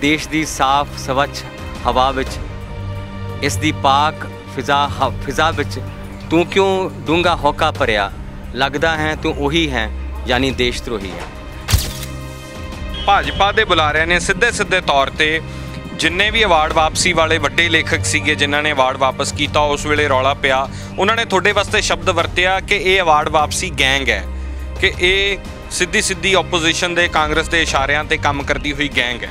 ਦੇਸ਼ ਦੀ ਸਾਫ਼, ਸਵੱਛ ਹਵਾ ਵਿੱਚ, ਇਸ ਦੀ ਪਾਕ ਫਿਜ਼ਾ ਹ- ਫਿਜ਼ਾ ਵਿੱਚ ਤੂੰ ਕਿਉਂ ਡੂੰਘਾ ਹੋਕਾ ਭਰਿਆ? ਲੱਗਦਾ ਹੈ ਤੂੰ ਉਹੀ ਹੈ, ਯਾਨੀ ਦੇਸ਼ ਧਰੋਹੀ ਹੈ। ਭਾਜਪਾ ਦੇ ਬੁਲਾਰਿਆਂ ਨੇ ਸਿੱਧੇ ਸਿੱਧੇ ਤੌਰ ਤੇ ਜਿੰਨੇ ਵੀ ਅਵਾਰਡ ਵਾਪਸੀ ਵਾਲੇ ਵੱਡੇ ਲੇਖਕ ਸੀਗੇ ਜਿਨ੍ਹਾਂ ਨੇ ਅਵਾਰਡ ਵਾਪਸ ਕੀਤਾ, ਉਸ ਵੇਲੇ ਰੌਲਾ ਪਿਆ, ਉਹਨਾਂ ਨੇ ਤੁਹਾਡੇ ਵਾਸਤੇ ਸ਼ਬਦ ਵਰਤਿਆ ਕਿ ਇਹ ਅਵਾਰਡ ਵਾਪਸੀ ਗੈਂਗ ਹੈ, ਕਿ ਇਹ ਸਿੱਧੀ ਸਿੱਧੀ ਆਪੋਜੀਸ਼ਨ ਦੇ ਕਾਂਗਰਸ ਦੇ ਇਸ਼ਾਰਿਆਂ ਤੇ ਕੰਮ ਕਰਦੀ ਹੋਈ ਗੈਂਗ ਹੈ।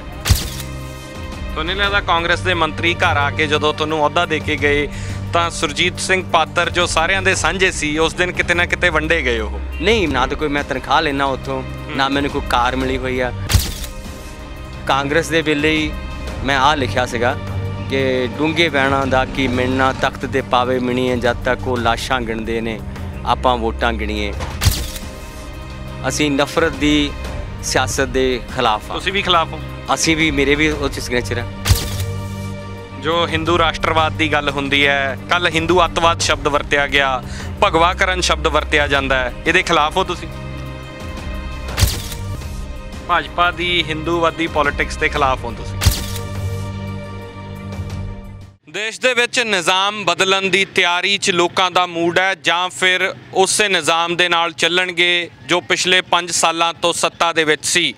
ਤੁਹਾਨੂੰ ਲੱਗਦਾ ਕਾਂਗਰਸ ਦੇ ਮੰਤਰੀ ਘਰ ਆ ਕੇ ਜਦੋਂ ਤੁਹਾਨੂੰ ਅਹੁਦਾ ਦੇ ਕੇ ਗਏ ਤਾਂ ਸੁਰਜੀਤ ਸਿੰਘ ਪਾਤਰ ਜੋ ਸਾਰਿਆਂ ਦੇ ਸਾਂਝੇ ਸੀ ਉਸ ਦਿਨ ਕਿਤੇ ਨਾ ਕਿਤੇ ਵੰਡੇ ਗਏ ਉਹ। ਨਹੀਂ ਨਾ ਤਾਂ ਕੋਈ ਮੈਂ ਤਨਖਾਹ ਲੈਣਾ ਉੱਥੋਂ ਨਾ ਮੈਨੂੰ ਕੋਈ ਕਾਰ ਮਿਲੀ ਹੋਈ ਆ। ਕਾਂਗਰਸ ਦੇ ਵੇਲੇ ਹੀ ਮੈਂ ਆ ਲਿਖਿਆ ਸੀਗਾ ਕਿ ਡੂੰਘੇ ਵਹਿਣਾ ਦਾ ਕੀ ਮਿਲਣਾ ਤਖਤ ਤੇ ਪਾਵੇ ਮਿਣੀਏ ਜਦ ਤੱਕ ਉਹ ਲਾਸ਼ਾਂ ਗਿਣਦੇ ਨੇ ਆਪਾਂ ਵੋਟਾਂ ਗਿਣੀਏ। ਅਸੀਂ ਨਫ਼ਰਤ ਦੀ ਸਿਆਸਤ ਦੇ ਖਿਲਾਫ ਆ ਤੁਸੀਂ ਵੀ ਖਿਲਾਫ ਹੋ। ਅਸੀਂ ਵੀ ਮੇਰੇ ਵੀ ਉਹ ਚ ਸਿਗਨੇਚਰ ਆ। ਜੋ ਹਿੰਦੂ ਰਾਸ਼ਟਰਵਾਦ ਦੀ ਗੱਲ ਹੁੰਦੀ ਹੈ ਕੱਲ ਹਿੰਦੂ ਅੱਤਵਾਦ ਸ਼ਬਦ ਵਰਤਿਆ ਗਿਆ ਭਗਵਾਕਰਨ ਸ਼ਬਦ ਵਰਤਿਆ ਜਾਂਦਾ ਹੈ। ਇਹਦੇ ਖਿਲਾਫ ਹੋ ਤੁਸੀਂ? ਭਾਜਪਾ ਦੀ ਹਿੰਦੂਵਾਦੀ ਪੋਲਿਟਿਕਸ ਦੇ ਖਿਲਾਫ ਹੋ ਤੁਸੀਂ। ਦੇਸ਼ ਦੇ ਵਿੱਚ ਨਿਜ਼ਾਮ ਬਦਲਣ ਦੀ ਤਿਆਰੀ 'ਚ ਲੋਕਾਂ ਦਾ ਮੂਡ ਹੈ ਜਾਂ ਫਿਰ ਉਸੇ ਨਿਜ਼ਾਮ ਦੇ ਨਾਲ ਚੱਲਣਗੇ ਜੋ ਪਿਛਲੇ 5 ਸਾਲਾਂ ਤੋਂ ਸੱਤਾ ਦੇ ਵਿੱਚ ਸੀ?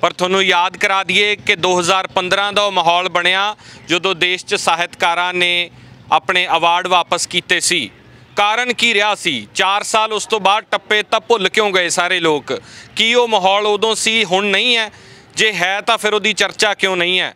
ਪਰ ਤੁਹਾਨੂੰ ਯਾਦ ਕਰਾ ਦਈਏ ਕਿ 2015 ਦਾ ਉਹ ਮਾਹੌਲ ਬਣਿਆ ਜਦੋਂ ਦੇਸ਼ 'ਚ ਸਾਹਿਤਕਾਰਾਂ ਨੇ ਆਪਣੇ ਅਵਾਰਡ ਵਾਪਸ ਕੀਤੇ ਸੀ। ਕਾਰਨ ਕੀ ਰਿਹਾ ਸੀ? 4 ਸਾਲ ਉਸ ਤੋਂ ਬਾਅਦ ਟੱਪੇ ਤਾਂ ਭੁੱਲ ਕਿਉਂ ਗਏ ਸਾਰੇ ਲੋਕ? ਕੀ ਉਹ ਮਾਹੌਲ ਉਦੋਂ ਸੀ, ਹੁਣ ਨਹੀਂ ਹੈ? ਜੇ ਹੈ ਤਾਂ ਫਿਰ ਉਹਦੀ ਚਰਚਾ ਕਿਉਂ ਨਹੀਂ ਹੈ?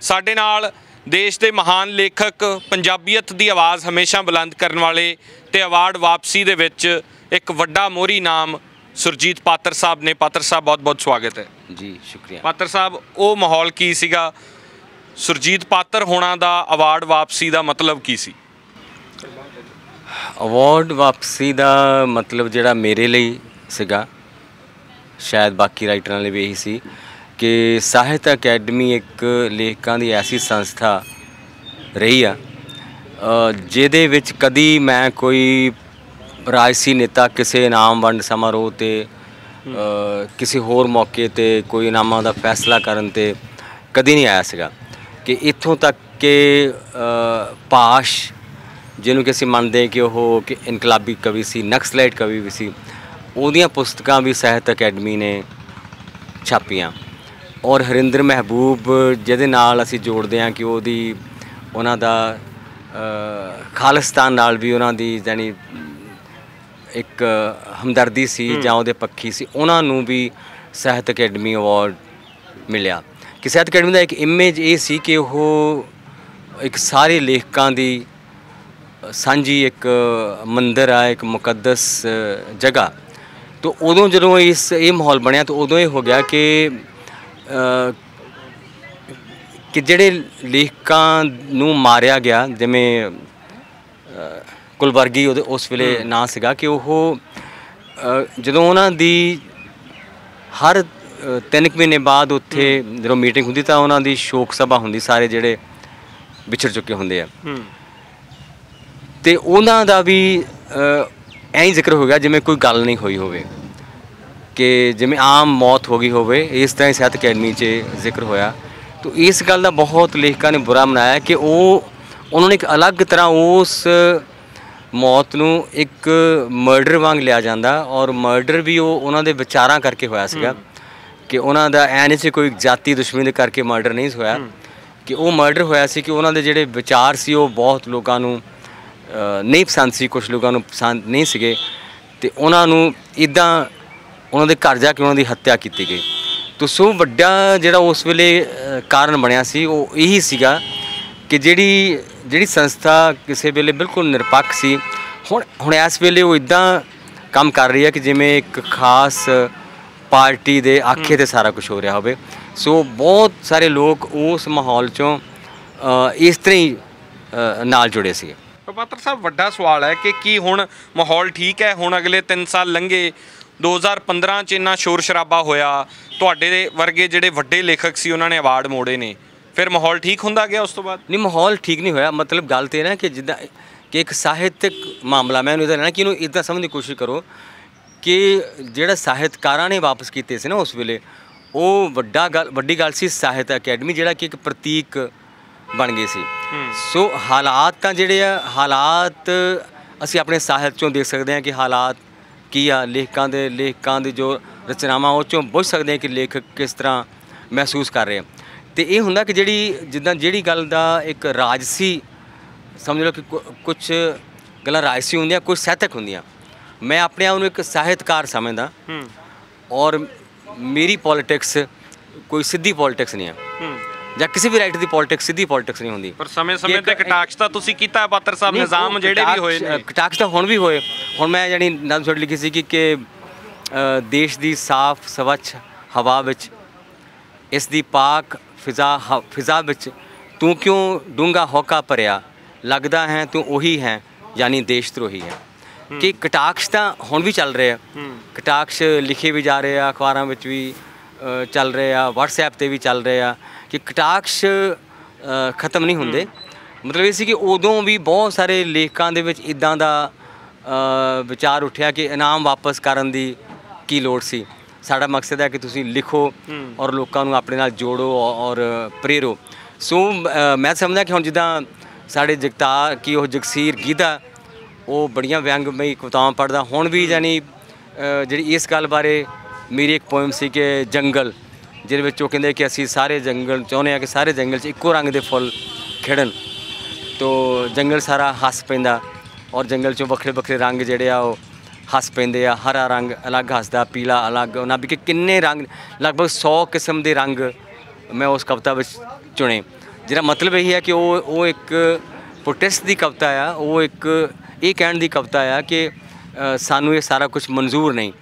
ਸਾਡੇ ਨਾਲ ਦੇਸ਼ ਦੇ ਮਹਾਨ ਲੇਖਕ ਪੰਜਾਬੀਅਤ ਦੀ ਆਵਾਜ਼ ਹਮੇਸ਼ਾ ਬੁਲੰਦ ਕਰਨ ਵਾਲੇ ਤੇ ਅਵਾਰਡ ਵਾਪਸੀ ਦੇ ਵਿੱਚ ਇੱਕ ਵੱਡਾ ਮੋਹਰੀ ਨਾਮ ਸੁਰਜੀਤ ਪਾਤਰ ਸਾਹਿਬ ਨੇ। ਪਾਤਰ ਸਾਹਿਬ ਬਹੁਤ-ਬਹੁਤ ਸਵਾਗਤ ਹੈ। ਜੀ ਸ਼ੁਕਰੀਆ। ਪਾਤਰ ਸਾਹਿਬ ਉਹ ਮਾਹੌਲ ਕੀ ਸੀਗਾ? ਸੁਰਜੀਤ ਪਾਤਰ ਹੋਣਾ ਦਾ ਅਵਾਰਡ ਵਾਪਸੀ ਦਾ ਮਤਲਬ ਕੀ ਸੀ? ਅਵਾਰਡ ਵਾਪਸੀ ਦਾ ਮਤਲਬ ਜਿਹੜਾ ਮੇਰੇ ਲਈ ਸੀਗਾ ਸ਼ਾਇਦ ਬਾਕੀ ਰਾਈਟਰਾਂ ਲਈ ਵੀ ਇਹੀ ਸੀ। ਕਿ ਸਾਹਿਤ ਅਕੈਡਮੀ ਇੱਕ ਲੇਖਕਾਂ ਦੀ ਐਸੀ ਸੰਸਥਾ ਰਹੀ ਆ। ਜਿਹਦੇ ਵਿੱਚ ਕਦੀ ਮੈਂ ਕੋਈ ਰਾਜਸੀ ਨੇਤਾ ਕਿਸੇ ਇਨਾਮ ਵੰਡ ਸਮਾਰੋਹ ਤੇ ਕਿਸੇ ਹੋਰ ਮੌਕੇ ਤੇ ਕੋਈ ਇਨਾਮਾਂ ਦਾ ਫੈਸਲਾ ਕਰਨ ਤੇ ਕਦੀ ਨਹੀਂ ਆਇਆ ਸੀਗਾ। ਕਿ ਇੱਥੋਂ ਤੱਕ ਕਿ ਅ, ਪਾਸ਼ ਜਿਹਨੂੰ ਕਿ ਅਸੀਂ ਮੰਨਦੇ ਕਿ ਉਹ ਕਿ ਇਨਕਲਾਬੀ ਕਵੀ ਸੀ ਨਕਸਲਾਈਟ ਕਵੀ ਵੀ ਸੀ ਉਹਦੀਆਂ ਪੁਸਤਕਾਂ ਵੀ ਸਾਹਿਤ ਅਕੈਡਮੀ ਨੇ ਛਾਪੀਆਂ। ਔਰ ਹਰਿੰਦਰ ਮਹਿਬੂਬ ਜਿਹਦੇ ਨਾਲ ਅਸੀਂ ਜੋੜਦੇ ਹਾਂ ਕਿ ਉਹਦੀ ਉਹਨਾਂ ਦਾ ਖਾਲਿਸਤਾਨ ਨਾਲ ਵੀ ਉਹਨਾਂ ਦੀ ਜਾਨੀ ਇੱਕ ਹਮਦਰਦੀ ਸੀ ਜਾਂ ਉਹਦੇ ਪੱਖੀ ਸੀ ਉਹਨਾਂ ਨੂੰ ਵੀ ਸਾਹਿਤ ਅਕੈਡਮੀ ਅਵਾਰਡ ਮਿਲਿਆ। ਕਿ ਸਾਹਿਤ ਅਕੈਡਮੀ ਦਾ ਇੱਕ ਇਮੇਜ ਇਹ ਸੀ ਕਿ ਉਹ ਇੱਕ ਸਾਰੇ ਲੇਖਕਾਂ ਦੀ ਸਾਂਝੀ ਇੱਕ ਮੰਦਿਰ ਆ ਇੱਕ ਮੁਕੱਦਸ ਜਗ੍ਹਾ। ਤੋਂ ਉਦੋਂ ਜਦੋਂ ਇਸ ਇਹ ਮਾਹੌਲ ਬਣਿਆ ਤਾਂ ਉਦੋਂ ਇਹ ਹੋ ਗਿਆ ਕਿ ਕਿ ਜਿਹੜੇ ਲੇਖਕਾਂ ਨੂੰ ਮਾਰਿਆ ਗਿਆ ਜਿਵੇਂ ਕੁਲਵਰਗੀ ਉਹਦੇ ਉਸ ਵੇਲੇ ਨਾਂ ਸੀਗਾ ਕਿ ਉਹ ਜਦੋਂ ਉਹਨਾਂ ਦੀ ਹਰ ਤਿੰਨ ਕੁ ਮਹੀਨੇ ਬਾਅਦ ਉੱਥੇ ਜਦੋਂ ਮੀਟਿੰਗ ਹੁੰਦੀ ਤਾਂ ਉਹਨਾਂ ਦੀ ਸ਼ੋਕ ਸਭਾ ਹੁੰਦੀ ਸਾਰੇ ਜਿਹੜੇ ਵਿਛੜ ਚੁੱਕੇ ਹੁੰਦੇ ਆ। ਤੇ ਉਹਨਾਂ ਦਾ ਵੀ ਐਂ ਜ਼ਿਕਰ ਹੋ ਗਿਆ ਜਿਵੇਂ ਕੋਈ ਗੱਲ ਨਹੀਂ ਹੋਈ ਹੋਵੇ। ਕਿ ਜਿਵੇਂ ਆਮ ਮੌਤ ਹੋ ਗਈ ਹੋਵੇ ਇਸ ਤਰ੍ਹਾਂ ਹੀ ਸਾਹਿਤ ਅਕੈਡਮੀ 'ਚ ਜ਼ਿਕਰ ਹੋਇਆ। ਤਾਂ ਇਸ ਗੱਲ ਦਾ ਬਹੁਤ ਲੇਖਕਾਂ ਨੇ ਬੁਰਾ ਮਨਾਇਆ ਕਿ ਉਹ ਉਹਨਾਂ ਨੇ ਇੱਕ ਅਲੱਗ ਤਰ੍ਹਾਂ ਉਸ ਮੌਤ ਨੂੰ ਇੱਕ ਮਰਡਰ ਵਾਂਗ ਲਿਆ ਜਾਂਦਾ ਔਰ ਮਰਡਰ ਵੀ ਉਹ ਉਹਨਾਂ ਦੇ ਵਿਚਾਰਾਂ ਕਰਕੇ ਹੋਇਆ ਸੀਗਾ ਕਿ ਉਹਨਾਂ ਦਾ ਐ ਨਹੀਂ ਸੀ ਕੋਈ ਜਾਤੀ ਦੁਸ਼ਮਣੀ ਦੇ ਕਰਕੇ ਮਰਡਰ ਨਹੀਂ ਹੋਇਆ। ਕਿ ਉਹ ਮਰਡਰ ਹੋਇਆ ਸੀ ਕਿ ਉਹਨਾਂ ਦੇ ਜਿਹੜੇ ਵਿਚਾਰ ਸੀ ਉਹ ਬਹੁਤ ਲੋਕਾਂ ਨੂੰ ਨਹੀਂ ਪਸੰਦ ਸੀ ਕੁਝ ਲੋਕਾਂ ਨੂੰ ਪਸੰਦ ਨਹੀਂ ਸੀਗੇ। ਤੇ ਉਹਨਾਂ ਨੂੰ ਇਦਾਂ ਉਹਨਾਂ ਦੇ ਘਰ ਜਾ ਕੇ ਉਹਨਾਂ ਦੀ ਹੱਤਿਆ ਕੀਤੀ ਗਈ। ਤੋ ਸੋ ਵੱਡਾ ਜਿਹੜਾ ਉਸ ਵੇਲੇ ਕਾਰਨ ਬਣਿਆ ਸੀ, ਉਹ ਇਹੀ ਸੀਗਾ ਕਿ ਜਿਹੜੀ ਜਿਹੜੀ ਸੰਸਥਾ ਕਿਸੇ ਵੇਲੇ ਬਿਲਕੁਲ ਨਿਰਪੱਖ ਸੀ, ਹੁਣ ਹੁਣ ਇਸ ਵੇਲੇ ਉਹ ਇਦਾਂ ਕੰਮ ਕਰ ਰਹੀ ਹੈ ਕਿ ਜਿਵੇਂ ਇੱਕ ਖਾਸ ਪਾਰਟੀ ਦੇ ਆਖੇ ਤੇ ਸਾਰਾ ਕੁਝ ਹੋ ਰਿਹਾ ਹੋਵੇ। ਸੋ ਬਹੁਤ ਸਾਰੇ ਲੋਕ ਉਸ ਮਾਹੌਲ ਚੋਂ ਇਸ ਤਰ੍ਹਾਂ ਹੀ ਨਾਲ ਜੁੜੇ ਸੀ ਪਾਤਰ ਸਾਹਿਬ, ਵੱਡਾ ਸਵਾਲ ਹੈ ਕਿ ਕੀ ਹੁਣ ਮਾਹੌਲ ਠੀਕ ਹੈ? ਹੁਣ ਅਗਲੇ 3 ਸਾਲ ਲੰਘੇ 2015 ਚ ਇੰਨਾ ਸ਼ੋਰ ਸ਼ਰਾਬਾ ਹੋਇਆ ਤੁਹਾਡੇ ਦੇ ਵਰਗੇ ਜਿਹੜੇ ਵੱਡੇ ਲੇਖਕ ਸੀ ਉਹਨਾਂ ਨੇ ਅਵਾਰਡ ਮੋੜੇ ਨੇ। ਫਿਰ ਮਾਹੌਲ ਠੀਕ ਹੁੰਦਾ ਗਿਆ ਉਸ ਤੋਂ ਬਾਅਦ? ਨਹੀਂ ਮਾਹੌਲ ਠੀਕ ਨਹੀਂ ਹੋਇਆ। ਮਤਲਬ ਗੱਲ ਤੇ ਇਹ ਨਾ ਕਿ ਜਿੱਦਾਂ ਕਿ ਇੱਕ ਸਾਹਿਤਕ ਮਾਮਲਾ ਮੈਂ ਇਹਨੂੰ ਇਦਾਂ ਲੈਣਾ ਕਿ ਇਹਨੂੰ ਇਦਾਂ ਸਮਝਣ ਦੀ ਕੋਸ਼ਿਸ਼ ਕਰੋ ਕਿ ਜਿਹੜਾ ਸਾਹਿਤਕਾਰਾਂ ਨੇ ਵਾਪਸ ਕੀਤੇ ਸੀ ਨਾ ਉਸ ਵੇਲੇ ਉਹ ਵੱਡਾ ਗੱਲ ਵੱਡੀ ਗੱਲ ਸੀ ਸਾਹਿਤ ਅਕੈਡਮੀ ਜਿਹੜਾ ਕਿ ਇੱਕ ਪ੍ਰਤੀਕ ਬਣ ਗਈ ਸੀ। ਸੋ ਹਾਲਾਤ ਤਾਂ ਜਿਹੜੇ ਆ ਹਾਲਾਤ ਅਸੀਂ ਆਪਣੇ ਸਾਹਿਤ ਚੋਂ ਦੇਖ ਸਕਦੇ ਹਾਂ ਕਿ ਹਾਲਾਤ ਕੀ ਆ ਲੇਖਕਾਂ ਦੇ ਲੇਖਕਾਂ ਦੀ ਜੋ ਰਚਨਾਵਾਂ ਉਹ ਚੋਂ ਬੁੱਝ ਸਕਦੇ ਹਾਂ ਕਿ ਲੇਖਕ ਕਿਸ ਤਰ੍ਹਾਂ ਮਹਿਸੂਸ ਕਰ ਰਹੇ ਆ। ਤੇ ਇਹ ਹੁੰਦਾ ਕਿ ਜਿਹੜੀ ਜਿੱਦਾਂ ਜਿਹੜੀ ਗੱਲ ਦਾ ਇੱਕ ਰਾਜਸੀ ਸਮਝ ਲਓ ਕਿ ਕੁਝ ਗੱਲਾਂ ਰਾਜਸੀ ਹੁੰਦੀਆਂ ਕੁਝ ਸਾਹਿਤਕ ਹੁੰਦੀਆਂ। ਮੈਂ ਆਪਣੇ ਆਪ ਨੂੰ ਇੱਕ ਸਾਹਿਤਕਾਰ ਸਮਝਦਾ। ਹੂੰ। ਔਰ ਮੇਰੀ ਪੋਲਿਟਿਕਸ ਕੋਈ ਸਿੱਧੀ ਪੋਲਿਟਿਕਸ ਨਹੀਂ ਹੂੰ। ਜਾਂ ਕਿਸੇ ਵੀ ਰਾਈਟਰ ਦੀ ਪੋਲਿਟਿਕਸ ਸਿੱਧੀ ਪੋਲਿਟਿਕਸ ਨਹੀਂ ਹੁੰਦੀ। ਪਰ ਸਮੇਂ-ਸਮੇਂ ਤੇ ਕਟਾਕਸ਼ ਤਾਂ ਤੁਸੀਂ ਕੀਤਾ ਪਾਤਰ ਸਾਹਿਬ ਨਿਜ਼ਾਮ ਜਿਹੜੇ ਵੀ ਹੋਏ ਕਟਾਕਸ਼- ਨੇ ਕਟਾਕਸ਼ ਤਾਂ ਹੁਣ ਵੀ ਹੋਏ। ਹੁਣ ਮੈਂ ਜਾਨੀ ਨਜ਼ਮ ਛੋੜ ਲਿਖੀ ਸੀ ਕਿ ਦੇਸ਼ ਦੀ ਸਾਫ਼ ਸਵੱਛ ਹਵਾ ਵਿੱਚ ਇਸ ਦੀ ਪਾਕ ਫਿਜ਼ਾ ਫਿਜ਼ਾ ਵਿੱਚ ਤੂੰ ਕਿਉਂ ਡੂੰਗਾ ਹੋਕਾ ਭਰਿਆ? ਲੱਗਦਾ ਹੈ ਤੂੰ ਉਹੀ ਹੈ ਯਾਨੀ ਦੇਸ਼ ਧਰੋਹੀ ਹੈ। ਕਿ ਕਟਾਕਸ਼ ਤਾਂ ਹੁਣ ਵੀ ਚੱਲ ਰਹੇ। ਕਟਾਕਸ਼ ਲਿਖੇ ਵੀ ਜਾ ਰਹੇ ਆ ਅਖਬਾਰਾਂ ਵਿੱਚ ਵੀ। ਚੱਲ ਰਹੇ ਆ WhatsApp ਤੇ ਵੀ ਚੱਲ ਰਹੇ ਆ ਕਿ ਕਟਾਕਸ਼ ਖਤਮ ਨਹੀਂ ਹੁੰਦੇ। ਮਤਲਬ ਇਹ ਸੀ ਕਿ ਉਦੋਂ ਵੀ ਬਹੁਤ ਸਾਰੇ ਲੇਖਕਾਂ ਦੇ ਵਿੱਚ ਇਦਾਂ ਦਾ ਵਿਚਾਰ ਉੱਠਿਆ ਕਿ ਇਨਾਮ ਵਾਪਸ ਕਰਨ ਦੀ ਕੀ ਲੋੜ ਸੀ। ਸਾਡਾ ਮਕਸਦ ਹੈ ਕਿ ਤੁਸੀਂ ਲਿਖੋ। ਔਰ ਲੋਕਾਂ ਨੂੰ ਆਪਣੇ ਨਾਲ ਜੋੜੋ ਔਰ ਪ੍ਰੇਰੋ। ਸੋ ਮੈਂ ਸਮਝਦਾ ਕਿ ਹੁਣ ਜਿੱਦਾਂ ਸਾਡੇ ਜਗਤਾਰ ਕੀ ਉਹ ਜਗਸੀਰ ਗੀਤਾ ਉਹ ਬੜੀਆਂ ਵਿਅੰਗਮਈ ਕਵਿਤਾਵਾਂ ਪੜ੍ਹਦਾ। ਹੁਣ ਵੀ ਅ, ਜਿਹੜੀ ਇਸ ਗੱਲ ਬਾਰੇ ਮੇਰੀ ਇੱਕ ਪੋਇਮ ਸੀ ਕਿ ਜੰਗਲ, ਜਿਹਦੇ ਵਿੱਚ ਉਹ ਕਹਿੰਦੇ ਕਿ ਅਸੀਂ ਸਾਰੇ ਜੰਗਲ ਚਾਹੁੰਦੇ ਆ ਕਿ ਸਾਰੇ ਜੰਗਲ 'ਚ ਇੱਕੋ ਰੰਗ ਦੇ ਫੁੱਲ ਖਿੜਨ। ਤੋਂ ਜੰਗਲ ਸਾਰਾ ਹੱਸ ਪੈਂਦਾ ਔਰ ਜੰਗਲ 'ਚੋਂ ਵੱਖਰੇ ਵੱਖਰੇ ਰੰਗ ਜਿਹੜੇ ਆ ਉਹ ਹੱਸ ਪੈਂਦੇ ਆ, ਹਰਾ ਰੰਗ ਅਲੱਗ ਹੱਸਦਾ, ਪੀਲਾ ਅਲੱਗ ਉਹਨਾਂ ਵੀ ਕਿ ਕਿੰਨੇ ਰੰਗ, ਲਗਭਗ 100 ਕਿਸਮ ਦੇ ਰੰਗ ਮੈਂ ਉਸ ਕਵਿਤਾ ਵਿੱਚ ਚੁਣੇ। ਜਿਹੜਾ ਮਤਲਬ ਇਹ ਹੈ ਕਿ ਉਹ ਉਹ ਇੱਕ ਪ੍ਰੋਟੈਸਟ ਦੀ ਕਵਿਤਾ ਆ, ਉਹ ਇੱਕ ਇਹ ਕਹਿਣ ਦੀ ਕਵਿਤਾ ਆ ਕਿ ਸਾਨੂੰ ਇਹ ਸਾਰਾ ਕੁਝ ਮਨਜ਼ੂਰ ਨਹੀਂ।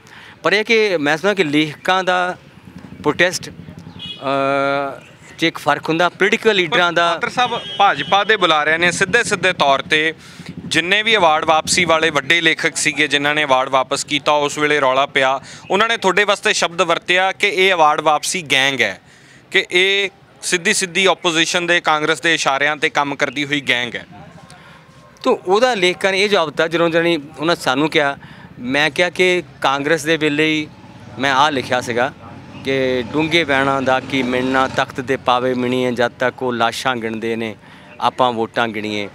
ਪਰ ਇਹ ਕਿ ਮੈਂ ਸਮਝਦਾ ਕਿ ਲੇਖਕਾਂ ਦਾ ਪ੍ਰੋਟੈਸਟ ਚ ਇੱਕ ਫ਼ਰਕ ਹੁੰਦਾ ਪੋਲੀਟੀਕਲ ਲੀਡਰਾਂ ਦਾ ਪਾਤਰ ਸਾਹਿਬ ਭਾਜਪਾ ਦੇ ਬੁਲਾਰਿਆਂ ਨੇ ਸਿੱਧੇ ਸਿੱਧੇ ਤੌਰ ਤੇ ਜਿੰਨੇ ਵੀ ਅਵਾਰਡ ਵਾਪਸੀ ਵਾਲੇ ਵੱਡੇ ਲੇਖਕ ਸੀਗੇ ਜਿਨ੍ਹਾਂ ਨੇ ਅਵਾਰਡ ਵਾਪਸ ਕੀਤਾ ਉਸ ਵੇਲੇ ਰੌਲਾ ਪਿਆ ਉਹਨਾਂ ਨੇ ਤੁਹਾਡੇ ਵਾਸਤੇ ਸ਼ਬਦ ਵਰਤਿਆ ਕਿ ਇਹ ਅਵਾਰਡ ਵਾਪਸੀ ਗੈਂਗ ਹੈ ਕਿ ਇਹ ਸਿੱਧੀ ਸਿੱਧੀ ਆਪੋਜੀਸ਼ਨ ਦੇ ਕਾਂਗਰਸ ਦੇ ਇਸ਼ਾਰਿਆਂ ਤੇ ਕੰਮ ਕਰਦੀ ਹੋਈ ਗੈਂਗ ਹੈ। ਤੋ ਉਹਦਾ ਲੇਖਕਾਂ ਨੇ ਇਹ ਜਵਾਬ ਦਿੱਤਾ ਜਦੋਂ ਜਾਨੀ ਉਹਨਾਂ ਸਾਨੂੰ ਕਿਹਾ ਮੈਂ ਕਿਹਾ ਕਿ ਕਾਂਗਰਸ ਦੇ ਵੇਲੇ ਹੀ ਮੈਂ ਆਹ ਲਿਖਿਆ ਸੀਗਾ ਕਿ ਡੂੰਘੇ ਵਹਿਣਾਂ ਦਾ ਕੀ ਮਿਲਣਾ ਤਖਤ ਤੇ ਪਾਵੇ ਮਿਣੀਏ ਜਦ ਤੱਕ ਉਹ ਲਾਸ਼ਾਂ ਗਿਣਦੇ ਨੇ ਆਪਾਂ ਵੋਟਾਂ ਗਿਣੀਏ।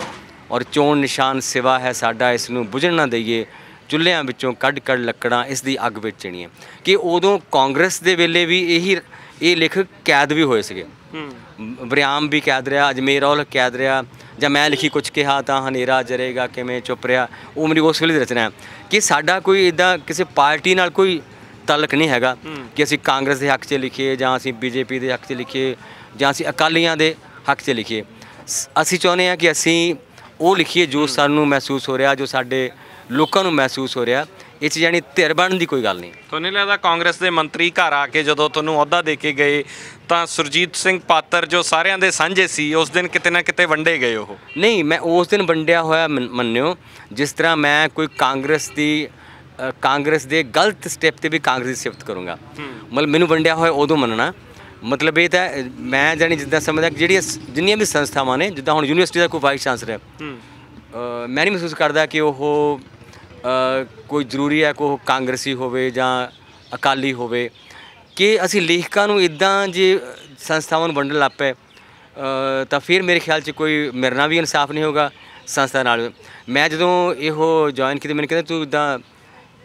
ਔਰ ਚੋਣ ਨਿਸ਼ਾਨ ਸਿਵਾ ਹੈ ਸਾਡਾ ਇਸ ਨੂੰ ਬੁਝਣ ਨਾ ਦਈਏ। ਚੁੱਲ੍ਹਿਆਂ ਵਿੱਚੋਂ ਕੱਢ ਕੱਢ ਲੱਕੜਾਂ ਇਸ ਦੀ ਅੱਗ ਵਿੱਚ ਚਿਣੀਏ ਕਿ ਉਦੋਂ ਕਾਂਗਰਸ ਦੇ ਵੇਲੇ ਵੀ ਇਹੀ ਇਹ ਲੇਖਕ ਕੈਦ ਵੀ ਹੋਏ ਸੀਗੇ। ਹੂੰ। ਵਰਿਆਮ ਵੀ ਕੈਦ ਰਿਹਾ ਅਜਮੇਰ ਔਲ ਕੈਦ ਰਿਹਾ ਜਾਂ ਮੈਂ ਲਿਖੀ ਕੁਝ ਕਿਹਾ ਤਾਂ ਹਨੇਰਾ ਜਰੇਗਾ ਕਿਵੇਂ ਚੁੱਪ ਰਿਹਾ ਉਹ ਮੇਰੀ ਉਸ ਵੇਲੇ ਦੀ ਰਚਨਾ ਹੈ। ਕਿ ਸਾਡਾ ਕੋਈ ਇਦਾਂ ਕਿਸੇ ਪਾਰਟੀ ਨਾਲ ਕੋਈ ਤਾਲੁਕ ਨਹੀਂ ਹੈਗਾ ਕਿ ਅਸੀਂ ਕਾਂਗਰਸ ਦੇ ਹੱਕ 'ਚ ਲਿਖੀਏ ਜਾਂ ਅਸੀਂ ਬੀਜੇਪੀ ਦੇ ਹੱਕ 'ਚ ਲਿਖੀਏ ਜਾਂ ਅਸੀਂ ਅਕਾਲੀਆਂ ਦੇ ਹੱਕ 'ਚ ਲਿਖੀਏ। ਅਸੀਂ ਚਾਹੁੰਦੇ ਹਾਂ ਕਿ ਅਸੀਂ ਉਹ ਲਿਖੀਏ ਜੋ ਸਾਨੂੰ ਮਹਿਸੂਸ ਹੋ ਰਿਹਾ ਜੋ ਸਾਡੇ ਲੋਕਾਂ ਨੂੰ ਮਹਿਸੂਸ ਹੋ ਰਿਹਾ। ਇਹ 'ਚ ਯਾਨੀ ਧਿਰ ਬਣਨ ਦੀ ਕੋਈ ਗੱਲ ਨਹੀਂ। ਤੁਹਾਨੂੰ ਲੱਗਦਾ ਕਾਂਗਰਸ ਦੇ ਮੰਤਰੀ ਘਰ ਆ ਕੇ ਜਦੋਂ ਤੁਹਾਨੂੰ ਅਹੁਦਾ ਦੇ ਕੇ ਗਏ ਤਾਂ ਸੁਰਜੀਤ ਸਿੰਘ ਪਾਤਰ ਜੋ ਸਾਰਿਆਂ ਦੇ ਸਾਂਝੇ ਸੀ ਉਸ ਦਿਨ ਕਿਤੇ ਨਾ ਕਿਤੇ ਵੰਡੇ ਗਏ ਉਹ? ਨਹੀਂ ਮੈਂ ਉਸ ਦਿਨ ਵੰਡਿਆ ਹੋਇਆ ਮੰਨ- ਮੰਨਿਓ ਜਿਸ ਤਰ੍ਹਾਂ ਮੈਂ ਕੋਈ ਕਾਂਗਰਸ ਦੀ ਕਾਂਗਰਸ ਦੇ ਗਲਤ ਸਟੈਪ ਤੇ ਵੀ ਕਾਂਗਰਸ ਦੀ ਸਿਫਤ ਕਰੂੰਗਾ। ਮਤਲਬ ਮੈਨੂੰ ਵੰਡਿਆ ਹੋਇਆ ਉਦੋਂ ਮੰਨਣਾ। ਮਤਲਬ ਇਹ ਤਾਂ ਮੈਂ ਜਾਣੀ ਜਿੱਦਾਂ ਸਮਝਦਾ ਕਿ ਜਿਹੜੀਆਂ ਜਿੰਨੀਆਂ ਵੀ ਸੰਸਥਾਵਾਂ ਨੇ ਜਿੱਦਾਂ ਹੁਣ ਯੂਨੀਵਰਸਿਟੀ ਦਾ ਕੋਈ ਵਾਈਸ ਚਾਂਸਲਰ ਹੈ ਮੈਂ ਨਹੀਂ ਮਹਿਸੂਸ ਕਰਦਾ ਕਿ ਉਹ ਕੋਈ ਜ਼ਰੂਰੀ ਹੈ ਕਿ ਕਾਂਗਰਸੀ ਹੋਵੇ ਜਾਂ ਅਕਾਲੀ ਹੋਵੇ, ਕਿ ਅਸੀਂ ਲੇਖਕਾਂ ਨੂੰ ਇਦਾਂ ਜੇ ਸੰਸਥਾਵਾਂ ਨੂੰ ਵੰਡਣ ਲੱਗ ਪਏ ਤਾਂ ਫਿਰ ਮੇਰੇ ਖਿਆਲ 'ਚ ਕੋਈ ਮੇਰੇ ਨਾਲ ਵੀ ਇਨਸਾਫ ਨਹੀਂ ਹੋਗਾ ਸੰਸਥਾ ਨਾਲ। ਵੀ। ਮੈਂ ਜਦੋਂ ਇਹੋ ਜੁਆਇਨ ਕੀਤੀ, ਮੈਨੂੰ ਕਹਿੰਦੇ ਤੂੰ ਇਦਾਂ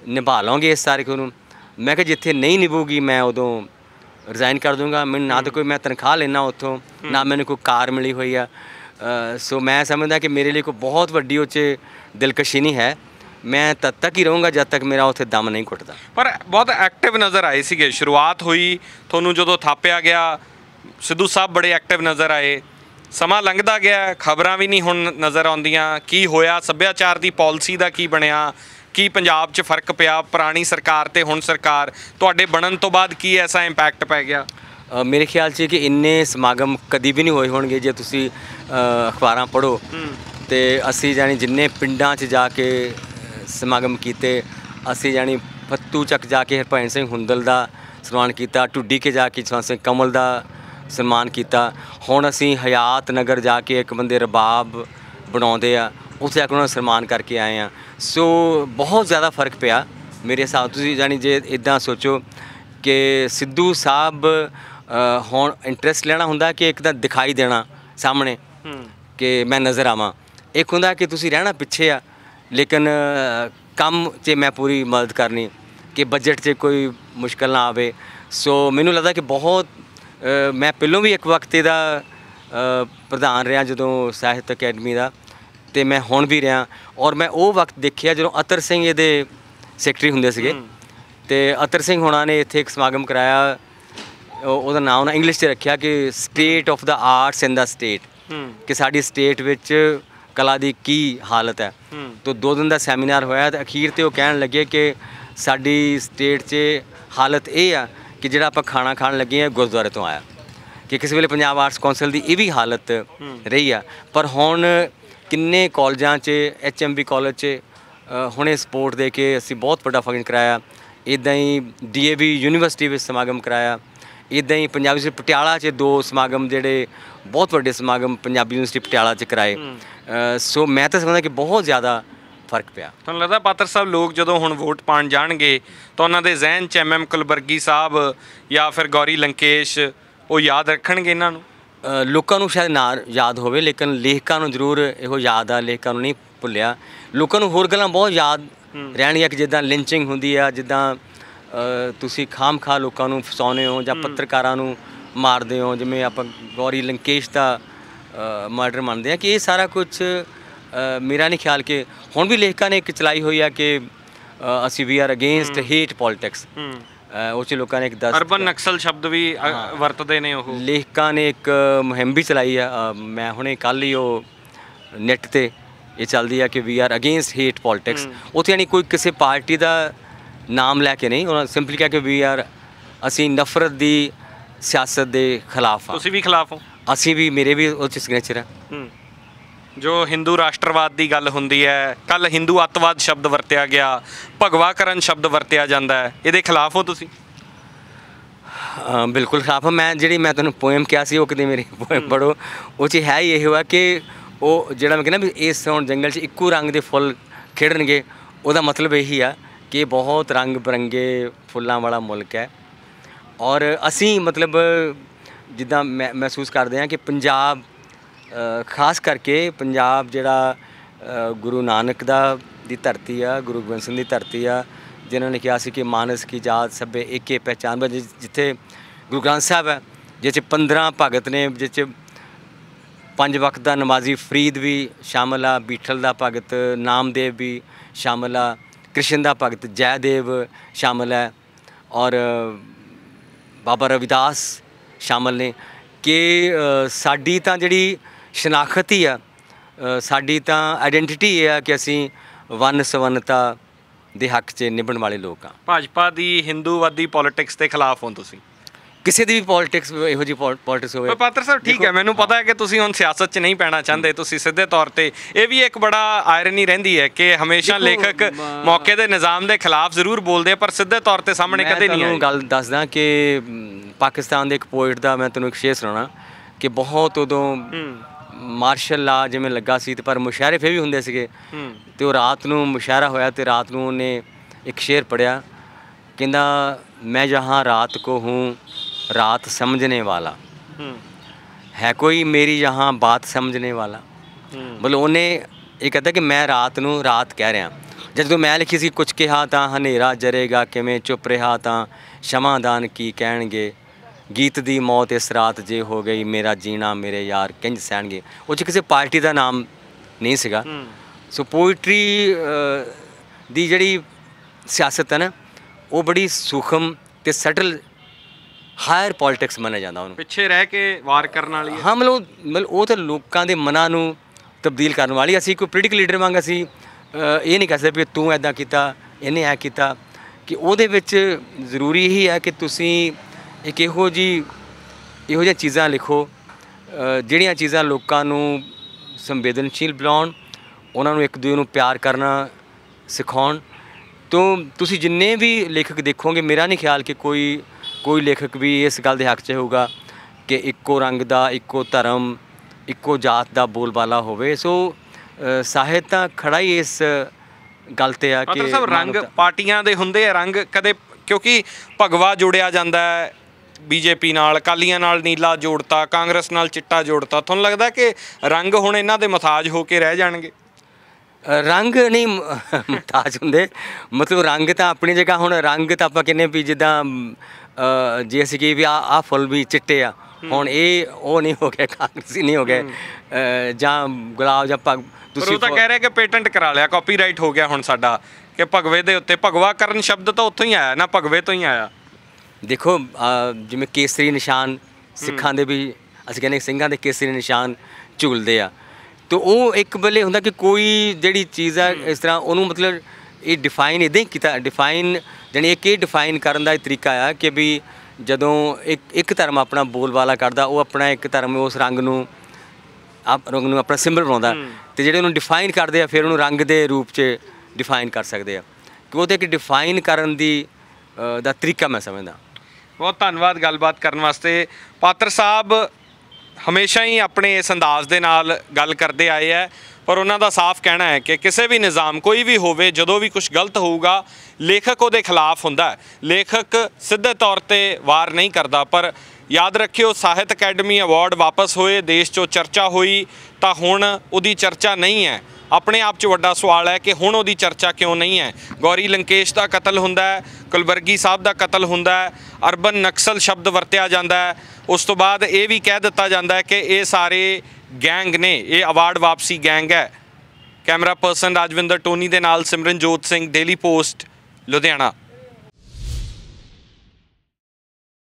ਨਿਭਾ ਲਓਗੇ ਇਸ ਸਾਰੇ ਨੂੰ। ਮੈਂ ਕਿਹਾ ਜਿੱਥੇ ਨਹੀਂ ਨਿਭੂਗੀ, ਮੈਂ ਉਦੋਂ ਰਿਜ਼ਾਈਨ ਕਰ ਦੂੰਗਾ। ਮੈਨੂੰ ਨਾ ਤਾਂ ਕੋਈ ਮੈਂ ਤਨਖਾਹ ਲੈਣਾ ਉੱਥੋਂ, ਨਾ ਮੈਨੂੰ ਕੋਈ ਕਾਰ ਮਿਲੀ ਹੋਈ ਆ। ਸੋ ਮੈਂ ਸਮਝਦਾ ਕਿ ਮੇਰੇ ਲਈ ਕੋਈ ਬਹੁਤ ਵੱਡੀ ਉਹ 'ਚ ਦਿਲਕਸ਼ੀ ਨਹੀਂ ਹੈ। ਮੈਂ ਤਦ ਤੱਕ ਹੀ ਰਹੂੰਗਾ ਜਦ ਤੱਕ ਮੇਰਾ ਉੱਥੇ ਦਮ ਨਹੀਂ ਘੁੱਟਦਾ। ਪਰ ਬਹੁਤ ਐਕਟਿਵ ਨਜ਼ਰ ਆਏ ਸੀਗੇ। ਸ਼ੁਰੂਆਤ ਹੋਈ ਤੁਹਾਨੂੰ ਜਦੋਂ ਥਾਪਿਆ ਗਿਆ ਸਿੱਧੂ ਸਾਹਿਬ ਬੜੇ ਐਕਟਿਵ ਨਜ਼ਰ ਆਏ। ਸਮਾਂ ਲੰਘਦਾ ਗਿਆ ਖਬਰਾਂ ਵੀ ਨਹੀਂ ਹੁਣ ਨਜ਼ਰ ਆਉਂਦੀਆਂ। ਕੀ ਹੋਇਆ ਸੱਭਿਆਚਾਰ ਦੀ ਪਾਲਿਸੀ ਦਾ ਕੀ ਬਣਿਆ? ਕੀ ਪੰਜਾਬ 'ਚ ਫ਼ਰਕ ਪਿਆ? ਪੁਰਾਣੀ ਸਰਕਾਰ ਤੇ ਹੁਣ ਸਰਕਾਰ ਤੁਹਾਡੇ ਬਣਨ ਤੋਂ ਬਾਅਦ ਕੀ ਐਸਾ ਇੰਪੈਕਟ ਪੈ ਗਿਆ? ਮੇਰੇ ਖਿਆਲ 'ਚ ਕਿ ਇੰਨੇ ਸਮਾਗਮ ਕਦੀ ਵੀ ਨਹੀਂ ਹੋਏ ਹੋਣਗੇ ਜੇ ਤੁਸੀਂ ਅਖਬਾਰਾਂ ਪੜ੍ਹੋ। ਤੇ ਅਸੀਂ ਜਾਨੀ ਜਿੰਨੇ ਪਿੰਡਾਂ 'ਚ ਜਾ ਕੇ ਸਮਾਗਮ ਕੀਤੇ। ਅਸੀਂ ਜਾਨੀ ਫੱਤੂ ਚੱਕ ਜਾ ਕੇ ਹਰਭਜਨ ਸਿੰਘ ਹੁੰਦਲ ਦਾ ਸਨਮਾਨ ਕੀਤਾ ਟੁੱਡੀ ਕੇ ਜਾ ਕੇ ਜਸਵੰਤ ਸਿੰਘ ਕਮਲ ਦਾ ਸਨਮਾਨ ਕੀਤਾ। ਹੁਣ ਅਸੀਂ ਹਯਾਤ ਨਗਰ ਜਾ ਕੇ ਇੱਕ ਬੰਦੇ ਰਬਾਬ ਬਣਾਉਂਦੇ ਆ ਉੱਥੇ ਜਾ ਕੇ ਉਹਨਾਂ ਦਾ ਸਨਮਾਨ ਕਰਕੇ ਆਏ ਆ। ਸੋ ਬਹੁਤ ਜ਼ਿਆਦਾ ਫ਼ਰਕ ਪਿਆ ਮੇਰੇ ਹਿਸਾਬ ਤੁਸੀਂ ਜਾਨੀ ਜੇ ਇਦਾਂ ਸੋਚੋ ਕਿ ਸਿੱਧੂ ਸਾਹਿਬ ਹੁਣ ਇੰਟਰਸਟ ਲੈਣਾ ਹੁੰਦਾ ਕਿ ਇੱਕ ਤਾਂ ਦਿਖਾਈ ਦੇਣਾ ਸਾਹਮਣੇ ਕਿ ਮੈਂ ਨਜ਼ਰ ਆਵਾਂ। ਇੱਕ ਹੁੰਦਾ ਕਿ ਤੁਸੀਂ ਰਹਿਣਾ ਪਿੱਛੇ ਆ ਲੇਕਿਨ ਕੰਮ 'ਚ ਮੈਂ ਪੂਰੀ ਮਦਦ ਕਰਨੀ ਕਿ ਬਜਟ 'ਚ ਕੋਈ ਮੁਸ਼ਕਲ ਨਾ ਆਵੇ। ਸੋ ਮੈਨੂੰ ਲੱਗਦਾ ਕਿ ਬਹੁਤ ਮੈਂ ਪਹਿਲੋਂ ਵੀ ਇੱਕ ਵਕਤ ਇਹਦਾ ਪ੍ਰਧਾਨ ਰਿਹਾ ਜਦੋਂ ਸਾਹਿਤ ਅਕੈਡਮੀ ਦਾ ਤੇ ਮੈਂ ਹੁਣ ਵੀ ਰਿਹਾ। ਔਰ ਮੈਂ ਉਹ ਵਕਤ ਦੇਖਿਆ ਜਦੋਂ ਅਤਰ ਸਿੰਘ ਇਹਦੇ ਸੈਕਟਰੀ ਹੁੰਦੇ ਸੀਗੇ। ਤੇ ਅਤਰ ਸਿੰਘ ਹੋਣਾ ਨੇ ਇੱਥੇ ਇੱਕ ਸਮਾਗਮ ਕਰਾਇਆ। ਉਹ- ਉਹਦਾ ਨਾਮ ਨਾ ਇੰਗਲਿਸ਼ 'ਚ ਰੱਖਿਆ ਕਿ state of the arts in the state ਕਿ ਸਾਡੀ ਸਟੇਟ ਵਿੱਚ ਕਲਾ ਦੀ ਕੀ ਹਾਲਤ ਹੈ। ਤੋ ਦੋ ਦਿਨ ਦਾ ਸੈਮੀਨਾਰ ਹੋਇਆ ਤੇ ਅਖੀਰ ਤੇ ਉਹ ਕਹਿਣ ਲੱਗੇ ਕਿ ਸਾਡੀ ਸਟੇਟ 'ਚ ਹਾਲਤ ਇਹ ਆ ਕਿ ਜਿਹੜਾ ਆਪਾਂ ਖਾਣਾ ਖਾਣ ਲੱਗੇ ਆ ਗੁਰਦੁਆਰੇ ਤੋਂ ਆਇਆ। ਕਿ ਕਿਸੇ ਵੇਲੇ ਪੰਜਾਬ ਆਰਟਸ ਕੌਂਸਲ ਦੀ ਇਹ ਵੀ ਹਾਲਤ ਰਹੀ ਆ। ਪਰ ਹੁਣ ਕਿੰਨੇ ਕਾਲਜਾਂ 'ਚ ਐਚਐਮਬੀ ਕਾਲਜ 'ਚ ਹੁਣੇ ਸਪੋਰਟ ਦੇ ਕੇ ਅਸੀਂ ਬਹੁਤ ਵੱਡਾ ਫੰਕਸ਼ਨ ਕਰਾਇਆ। ਇਦਾਂ ਹੀ ਡੀਏਵੀ ਯੂਨੀਵਰਸਿਟੀ ਵਿੱਚ ਸਮਾਗਮ ਕਰਾਇਆ। ਇਦਾਂ ਹੀ ਪੰਜਾਬ ਯੂਨੀਵਰਸਿਟੀ ਪਟਿਆਲਾ 'ਚ ਦੋ ਸਮਾਗਮ ਜਿਹੜੇ ਬਹੁਤ ਵੱਡੇ ਸਮਾਗਮ ਪੰਜਾਬੀ ਯੂਨੀਵਰਸਿਟੀ ਪਟਿਆਲਾ 'ਚ ਕਰਾਏ। ਸੋ ਮੈਂ ਤਾਂ ਸਮਝਦਾ ਕਿ ਬਹੁਤ ਜ਼ਿਆਦਾ ਫ਼ਰਕ ਪਿਆ। ਤੁਹਾਨੂੰ ਲੱਗਦਾ ਪਾਤਰ ਸਾਹਿਬ ਲੋਕ ਜਦੋਂ ਹੁਣ ਵੋਟ ਪਾਣ ਜਾਣਗੇ ਤਾਂ ਉਹਨਾਂ ਦੇ ਜ਼ਿਹਨ 'ਚ ਐਮਐਮ ਕੁਲਬਰਗੀ ਸਾਹਿਬ ਜਾਂ ਫਿਰ ਗੌਰੀ ਲੰਕੇਸ਼ ਉਹ ਯਾਦ ਰੱਖਣਗੇ ਇਹਨਾਂ ਨੂੰ? ਲੋਕਾਂ ਨੂੰ ਸ਼ਾਇਦ ਨਾ ਯਾਦ ਹੋਵੇ ਲੇਕਿਨ ਲੇਖਕਾਂ ਨੂੰ ਜ਼ਰੂਰ ਇਹੋ ਯਾਦ ਆ ਲੇਖਕਾਂ ਨੂੰ ਨਹੀਂ ਭੁੱਲਿਆ। ਲੋਕਾਂ ਨੂੰ ਹੋਰ ਗੱਲਾਂ ਬਹੁਤ ਯਾਦ ਰਹਿਣਗੀਆਂ ਕਿ ਜਿੱਦਾਂ ਲਿੰਚਿੰਗ ਹੁੰਦੀ ਆ ਜਿੱਦਾਂ ਤੁਸੀਂ ਖਾਮ-ਖਾ ਲੋਕਾਂ ਨੂੰ ਫਸਾਉਂਦੇ ਹੋ ਜਾਂ ਪੱਤਰਕਾਰਾਂ ਨੂੰ ਮਾਰਦੇ ਹੋ ਜਿਵੇਂ ਆਪਾਂ ਗੌਰੀ ਲੰਕੇਸ਼ ਦਾ ਮਰਡਰ ਮੰਨਦੇ ਆ ਕਿ ਇਹ ਸਾਰਾ ਕੁਝ ਮੇਰਾ ਨਹੀਂ ਖਿਆਲ ਕਿ ਹੁਣ ਵੀ ਲੇਖਕਾਂ ਨੇ ਇੱਕ ਚਲਾਈ ਹੋਈ ਆ ਕਿ ਅਸੀਂ we are against hate politics ਉਹ 'ਚ ਲੋਕਾਂ ਨੇ ਇੱਕ ਦਸ ਅਰਬਨ ਨਕਸਲ ਸ਼ਬਦ ਵੀ ਵਰਤਦੇ ਨੇ ਉਹ। ਲੇਖਕਾਂ ਨੇ ਇੱਕ ਮੁਹਿੰਮ ਵੀ ਚਲਾਈ ਆ ਮੈਂ ਹੁਣੇ ਕੱਲ ਹੀ ਉਹ ਨੈਟ ਤੇ ਇਹ ਚੱਲਦੀ ਆ ਕਿ we are against hate politics ਉੱਥੇ ਯਾਨੀ ਕੋਈ ਕਿਸੇ ਪਾਰਟੀ ਦਾ ਨਾਮ ਲੈ ਕੇ ਨਹੀਂ ਉਹਨਾਂ ਸਿੰਪਲੀ ਕਿਹਾ ਕਿ ਵੀ ਆਰ ਅਸੀਂ ਨਫ਼ਰਤ ਦੀ ਸਿਆਸਤ ਦੇ ਖਿਲਾਫ ਆ ਤੁਸੀਂ ਵੀ ਖਿਲਾਫ ਹੋ? ਅਸੀਂ ਵੀ ਮੇਰੇ ਵੀ ਉਹ ਚ ਸਿਗਨੇਚਰ ਆ। ਹੂੰ। ਜੋ ਹਿੰਦੂ ਰਾਸ਼ਟਰਵਾਦ ਦੀ ਗੱਲ ਹੁੰਦੀ ਹੈ ਕੱਲ ਹਿੰਦੂ ਅੱਤਵਾਦ ਸ਼ਬਦ ਵਰਤਿਆ ਗਿਆ ਭਗਵਾਕਰਨ ਸ਼ਬਦ ਵਰਤਿਆ ਜਾਂਦਾ ਹੈ ਇਹਦੇ ਖਿਲਾਫ ਹੋ ਤੁਸੀਂ? ਬਿਲਕੁਲ ਖਿਲਾਫ ਆ। ਮੈਂ ਜਿਹੜੀ ਮੈਂ ਤੁਹਾਨੂੰ ਪੋਇਮ ਕਿਹਾ ਸੀ ਉਹ ਕਿਤੇ ਮੇਰੀ ਪੋਇਮ ਪੜੋ ਉਹ ਚ ਹੈ ਹੀ ਇਹ ਹੋਇਆ ਕਿ ਉਹ ਜਿਹੜਾ ਮੈਂ ਕਹਿੰਦਾ ਵੀ ਇਸ ਹੁਣ ਜੰਗਲ 'ਚ ਇੱਕੋ ਰੰਗ ਦੇ ਫੁੱਲ ਖਿੜਨਗੇ ਉਹਦਾ ਮਤਲਬ ਇਹੀ ਆ ਕਿ ਬਹੁਤ ਰੰਗ ਬਰੰਗੇ ਫੁੱਲਾਂ ਵਾਲਾ ਮੁਲਕ ਹੈ। ਔਰ ਅਸੀਂ ਮਤਲਬ ਜਿੱਦਾਂ ਮੈਂ ਮਹਿਸੂਸ ਕਰਦੇ ਹਾਂ ਕਿ ਪੰਜਾਬ ਖਾਸ ਕਰਕੇ ਪੰਜਾਬ ਜਿਹੜਾ ਗੁਰੂ ਨਾਨਕ ਦਾ ਦੀ ਧਰਤੀ ਆ, ਗੁਰੂ ਗੋਬਿੰਦ ਸਿੰਘ ਦੀ ਧਰਤੀ ਆ, ਜਿਨ੍ਹਾਂ ਨੇ ਕਿਹਾ ਸੀ ਕਿ ਮਾਨਸ ਕੀ ਜਾਤ ਸਭੇ ਏਕੇ ਪਹਿਚਾਨ ਬਾ ਜਿੱਥੇ ਗੁਰੂ ਗ੍ਰੰਥ ਸਾਹਿਬ ਹੈ ਜਿਸ 'ਚ 15 ਭਗਤ ਨੇ ਜਿਸ 'ਚ ਪੰਜ ਵਕਤ ਦਾ ਨਮਾਜ਼ੀ ਫਰੀਦ ਵੀ ਸ਼ਾਮਲ ਆ, ਬੀਠਲ ਦਾ ਭਗਤ, ਨਾਮਦੇਵ ਵੀ ਸ਼ਾਮਲ ਆ। ਕ੍ਰਿਸ਼ਨ ਦਾ ਭਗਤ ਜੈਦੇਵ ਸ਼ਾਮਲ ਹੈ ਔਰ ਬਾਬਾ ਰਵਿਦਾਸ ਸ਼ਾਮਲ ਨੇ ਕਿ ਸਾਡੀ ਤਾਂ ਜਿਹੜੀ ਸ਼ਨਾਖਤ ਹੀ ਆ ਸਾਡੀ ਤਾਂ ਆਇਡੈਂਟੀਟੀ ਇਹ ਆ ਕਿ ਅਸੀਂ ਵੰਨ ਸਵੰਨਤਾ ਦੇ ਹੱਕ 'ਚ ਨਿਭਣ ਵਾਲੇ ਲੋਕ ਆ ਭਾਜਪਾ ਦੀ ਹਿੰਦੂਵਾਦੀ ਪੋਲਿਟਿਕਸ ਦੇ ਖਿਲਾਫ ਹੋ ਤੁਸੀਂ। ਕਿਸੇ ਦੀ ਵੀ ਪੋਲਿਟਿਕਸ ਇਹੋ ਜੀ ਪੋਲਿਟਿਕਸ ਹੋਵੇ। ਪਾਤਰ ਸਾਹਿਬ ਠੀਕ ਹੈ ਮੈਨੂੰ ਪਤਾ ਹੈ ਕਿ ਤੁਸੀਂ ਹੁਣ ਸਿਆਸਤ 'ਚ ਨਹੀਂ ਪੈਣਾ ਚਾਹੁੰਦੇ ਤੁਸੀਂ ਸਿੱਧੇ ਤੌਰ ਤੇ ਇਹ ਵੀ ਇੱਕ ਬੜਾ ਆਇਰਨੀ ਰਹਿੰਦੀ ਹੈ ਕਿ ਹਮੇਸ਼ਾ ਲੇਖਕ ਮ- ਮੌਕੇ ਦੇ ਨਿਜ਼ਾਮ ਦੇ ਖਿਲਾਫ ਜ਼ਰੂਰ ਬੋਲਦੇ ਪਰ ਸਿੱਧੇ ਤੌਰ ਤੇ ਸਾਹਮਣੇ ਮੈਂ ਕਦੇ ਨਹੀਂ ਆਏ। ਤੁਹਾਨੂੰ ਗੱਲ ਦੱਸਦਾ ਕਿ ਮ, ਪਾਕਿਸਤਾਨ ਦੇ ਇੱਕ ਪੋਇਟ ਦਾ ਮੈਂ ਤੁਹਾਨੂੰ ਇੱਕ ਸ਼ੇਰ ਸੁਣਾਉਣਾ ਕਿ ਬਹੁਤ ਉਦੋਂ ਮਾਰਸ਼ਲ ਲਾ ਜਿਵੇਂ ਲੱਗਾ ਸੀ ਤੇ ਪਰ ਮੁਸ਼ਾਇਰੇ ਫੇ ਵੀ ਹੁੰਦੇ ਸੀਗੇ। ਤੇ ਉਹ ਰਾਤ ਨੂੰ ਮੁਸ਼ਾਇਰਾ ਹੋਇਆ ਤੇ ਰਾਤ ਨੂੰ ਉਹਨੇ ਇੱਕ ਸ਼ੇਰ ਪੜਿਆ ਕਹਿੰਦਾ ਮੈਂ ਜਹਾਂ ਰਾਤ ਕੋ ਹੂੰ ਰਾਤ ਸਮਝਣੇ ਵਾਲਾ ਹੂੰ ਕੋਈ ਮੇਰੀ ਜਹਾਂ ਬਾਤ ਸਮਝਣੇ ਵਾਲਾ ਮਤਲਬ ਉਹਨੇ ਇਹ ਕਹਿੰਦਾ ਕਿ ਮੈਂ ਰਾਤ ਨੂੰ ਰਾਤ ਕਹਿ ਰਿਹਾ ਜਦੋਂ ਮੈਂ ਲਿਖੀ ਸੀ ਕੁਝ ਕਿਹਾ ਤਾਂ ਹਨੇਰਾ ਜਰੇਗਾ ਕਿਵੇਂ ਚੁੱਪ ਰਿਹਾ ਤਾਂ ਸ਼ਮਾਦਾਨ ਕੀ ਕਹਿਣਗੇ ਗੀਤ ਦੀ ਮੌਤ ਇਸ ਰਾਤ ਜੇ ਹੋ ਗਈ ਮੇਰਾ ਜੀਣਾ ਮੇਰੇ ਯਾਰ ਕਿੰਜ ਸਹਿਣਗੇ ਉਹ ਚ ਕਿਸੇ ਪਾਰਟੀ ਦਾ ਨਾਮ ਨਹੀਂ ਸੀਗਾ ਸੋ ਪੋਇਟਰੀ ਦੀ ਜਿਹੜੀ ਸਿਆਸਤ ਹੈ ਨਾ ਉਹ ਬੜੀ ਸੂਖਮ ਤੇ ਸਟਲ ਹਾਇਰ ਪੋਲਿਟਿਕਸ ਮੰਨਿਆ ਜਾਂਦਾ ਉਹਨੂੰ। ਪਿੱਛੇ ਰਹਿ ਕੇ ਵਾਰ ਕਰਨ ਵਾਲੀ ਹੈ। ਹਾਂ ਮਤਲਬ ਮਤਲਬ ਉਹ ਤਾਂ ਲੋਕਾਂ ਦੇ ਮਨਾਂ ਨੂੰ ਤਬਦੀਲ ਕਰਨ ਵਾਲੀ। ਅਸੀਂ ਕੋਈ ਪੋਲੀਟੀਕਲ ਲੀਡਰ ਵਾਂਗ ਅਸੀਂ ਇਹ ਨਹੀਂ ਕਹਿ ਸਕਦੇ ਵੀ ਤੂੰ ਐਦਾਂ ਕੀਤਾ ਇਹਨੇ ਐ ਕੀਤਾ। ਕਿ ਉਹਦੇ ਵਿੱਚ ਜ਼ਰੂਰੀ ਇਹੀ ਹੈ ਕਿ ਤੁਸੀਂ ਇੱਕ ਇਹੋ ਜੀ ਇਹੋ ਜਿਹੀਆਂ ਚੀਜ਼ਾਂ ਲਿਖੋ ਜਿਹੜੀਆਂ ਚੀਜ਼ਾਂ ਲੋਕਾਂ ਨੂੰ ਸੰਵੇਦਨਸ਼ੀਲ ਬਣਾਉਣ ਉਹਨਾਂ ਨੂੰ ਇੱਕ ਦੂਜੇ ਨੂੰ ਪਿਆਰ ਕਰਨਾ ਸਿਖਾਉਣ। ਤੋਂ ਤੁਸੀਂ ਜਿੰਨੇ ਵੀ ਲੇਖਕ ਦੇਖੋਗੇ ਮੇਰਾ ਨਹੀਂ ਖਿਆਲ ਕਿ ਕੋਈ ਕੋਈ ਲੇਖਕ ਵੀ ਇਸ ਗੱਲ ਦੇ ਹੱਕ 'ਚ ਹੋਊਗਾ ਕਿ ਇੱਕੋ ਰੰਗ ਦਾ ਇੱਕੋ ਧਰਮ ਇੱਕੋ ਜਾਤ ਦਾ ਬੋਲਬਾਲਾ ਹੋਵੇ। ਸੋ ਸਾਹਿਤ ਤਾਂ ਖੜਾ ਹੀ ਇਸ ਗੱਲ ਤੇ ਆ ਕਿ ਸਭ ਰੰਗ ਪਾਰਟੀਆਂ ਦੇ ਹੁੰਦੇ ਆ ਰੰਗ ਕਦੇ ਕਿਉਂਕਿ ਭਗਵਾ ਜੁੜਿਆ ਜਾਂਦਾ ਹੈ ਬੀਜੇਪੀ ਨਾਲ ਅਕਾਲੀਆਂ ਨਾਲ ਨੀਲਾ ਜੋੜਤਾ ਕਾਂਗਰਸ ਨਾਲ ਚਿੱਟਾ ਜੋੜਤਾ। ਤੁਹਾਨੂੰ ਲੱਗਦਾ ਕਿ ਰੰਗ ਹੁਣ ਇਹਨਾਂ ਦੇ ਮਥਾਜ ਹੋ ਕੇ ਰਹਿ ਜਾਣਗੇ? ਰੰਗ ਨਹੀਂ ਮੁਹਤਾਜ ਹੁੰਦੇ। ਮਤਲਬ ਰੰਗ ਤਾਂ ਆਪਣੀ ਜਗ੍ਹਾ ਹੁਣ ਰੰਗ ਤਾਂ ਆਪਾਂ ਕਹਿੰਦੇ ਵੀ ਜਿੱਦਾਂ ਜੇ ਅਸੀਂ ਕਹੀ ਵੀ ਆ ਆ ਫੁੱਲ ਵੀ ਚਿੱਟੇ ਆ ਹੁਣ ਇਹ ਉਹ ਨਹੀਂ ਹੋ ਗਿਆ ਕਾਂਗਰਸੀ ਨਹੀਂ ਹੋ ਗਏ। ਜਾਂ ਗੁਲਾਬ ਜਾਂ ਪੱਗ ਪਰ ਉਹ ਤਾਂ ਕਹਿ ਰਿਹਾ ਕਿ ਪੇਟੈਂਟ ਕਰਾ ਲਿਆ ਕਾਪੀਰਾਈਟ ਹੋ ਗਿਆ ਹੁਣ ਸਾਡਾ ਕਿ ਭਗਵੇ ਦੇ ਉੱਤੇ ਭਗਵਾ ਕਰਨ ਸ਼ਬਦ ਤਾਂ ਉੱਥੋਂ ਹੀ ਆਇਆ ਨਾ ਭਗਵੇ ਤੋਂ ਹੀ ਆਇਆ। ਦੇਖੋ ਜਿਵੇਂ ਕੇਸਰੀ ਨਿਸ਼ਾਨ ਸਿੱਖਾਂ ਦੇ ਵੀ ਅਸੀਂ ਕਹਿੰਦੇ ਸਿੰਘਾਂ ਦੇ ਕੇਸਰੀ ਨਿਸ਼ਾਨ ਝੂਲਦੇ ਆ। ਤੇ ਉਹ ਇੱਕ ਬੱਲੇ ਹੁੰਦਾ ਕਿ ਕੋਈ ਜਿਹੜੀ ਚੀਜ਼ ਆ ਇਸ ਤਰ੍ਹਾਂ ਉਹਨੂੰ ਮਤਲਬ ਇਹ ਡਿਫਾਈਨ ਇਦਾਂ ਹੀ ਕੀਤਾ ਡਿਫਾਈਨ ਜਾਣੀ ਇੱਕ ਇਹ ਡਿਫਾਈਨ ਕਰਨ ਦਾ ਤਰੀਕਾ ਆ ਕਿ ਵੀ ਜਦੋਂ ਇੱਕ ਇੱਕ ਧਰਮ ਆਪਣਾ ਬੋਲਬਾਲਾ ਕਰਦਾ ਉਹ ਆਪਣਾ ਇੱਕ ਧਰਮ ਉਸ ਰੰਗ ਨੂੰ ਆਪ ਰੰਗ ਨੂੰ ਆਪਣਾ ਸਿੰਬਲ ਬਣਾਉਂਦਾ। ਤੇ ਜਿਹੜੇ ਉਹਨੂੰ ਡਿਫਾਈਨ ਕਰਦੇ ਆ ਫਿਰ ਉਹਨੂੰ ਰੰਗ ਦੇ ਰੂਪ 'ਚ ਡਿਫਾਈਨ ਕਰ ਸਕਦੇ ਆ। ਕਿ ਉਹਦੇ ਇੱਕ ਡਿਫਾਈਨ ਕਰਨ ਦੀ ਦਾ ਤਰੀਕਾ ਮੈਂ ਸਮਝਦਾ। ਬਹੁਤ ਧੰਨਵਾਦ ਗੱਲਬਾਤ ਕਰਨ ਵਾਸਤੇ। ਪਾਤਰ ਸਾਹਿਬ ਹਮੇਸ਼ਾ ਹੀ ਆਪਣੇ ਇਸ ਅੰਦਾਜ਼ ਦੇ ਨਾਲ ਗੱਲ ਕਰਦੇ ਆਏ ਹੈ ਪਰ ਉਹਨਾਂ ਦਾ ਸਾਫ਼ ਕਹਿਣਾ ਹੈ ਕਿ ਕਿਸੇ ਵੀ ਨਿਜ਼ਾਮ, ਕੋਈ ਵੀ ਹੋਵੇ, ਜਦੋਂ ਵੀ ਕੁਝ ਗਲਤ ਹੋਊਗਾ, ਲੇਖਕ ਉਹਦੇ ਖਿਲਾਫ ਹੁੰਦਾ ਲੇਖਕ ਸਿੱਧੇ ਤੌਰ ਤੇ ਵਾਰ ਨਹੀਂ ਕਰਦਾ, ਪਰ ਯਾਦ ਰੱਖਿਓ ਸਾਹਿਤ ਅਕੈਡਮੀ ਅਵਾਰਡ ਵਾਪਸ ਹੋਏ, ਦੇਸ਼ 'ਚੋਂ ਚਰਚਾ ਹੋਈ, ਤਾਂ ਹੁਣ ਉਹਦੀ ਚਰਚਾ ਨਹੀਂ ਹੈ। ਆਪਣੇ ਆਪ 'ਚ ਵੱਡਾ ਸਵਾਲ ਹੈ ਕਿ ਹੁਣ ਉਹਦੀ ਚਰਚਾ ਕਿਉਂ ਨਹੀਂ ਹੈ? ਗੌਰੀ ਲੰਕੇਸ਼ ਦਾ ਕਤਲ ਹੁੰਦਾ ਹੈ ਕੁਲਵਰਗੀ ਸਾਹਿਬ ਦਾ ਕਤਲ ਹੁੰਦਾ ਹੈ, ਅਰਬਨ ਨਕਸਲ ਸ਼ਬਦ ਵਰਤਿਆ ਜਾਂਦਾ ਹੈ। ਉਸ ਤੋਂ ਬਾਅਦ ਇਹ ਵੀ ਕਹਿ ਦਿੱਤਾ ਜਾਂਦਾ ਹੈ ਕਿ ਇਹ ਸਾਰੇ ਗੈਂਗ ਨੇ, ਇਹ ਅਵਾਰਡ ਵਾਪਸੀ ਗੈਂਗ ਹੈ। ਕੈਮਰਾ ਪਰਸਨ ਰਾਜਵਿੰਦਰ ਟੋਨੀ ਦੇ ਨਾਲ ਸਿਮਰਨਜੋਤ ਸਿੰਘ ਡੇਲੀ ਪੋਸਟ ਲੁਧਿਆਣਾ।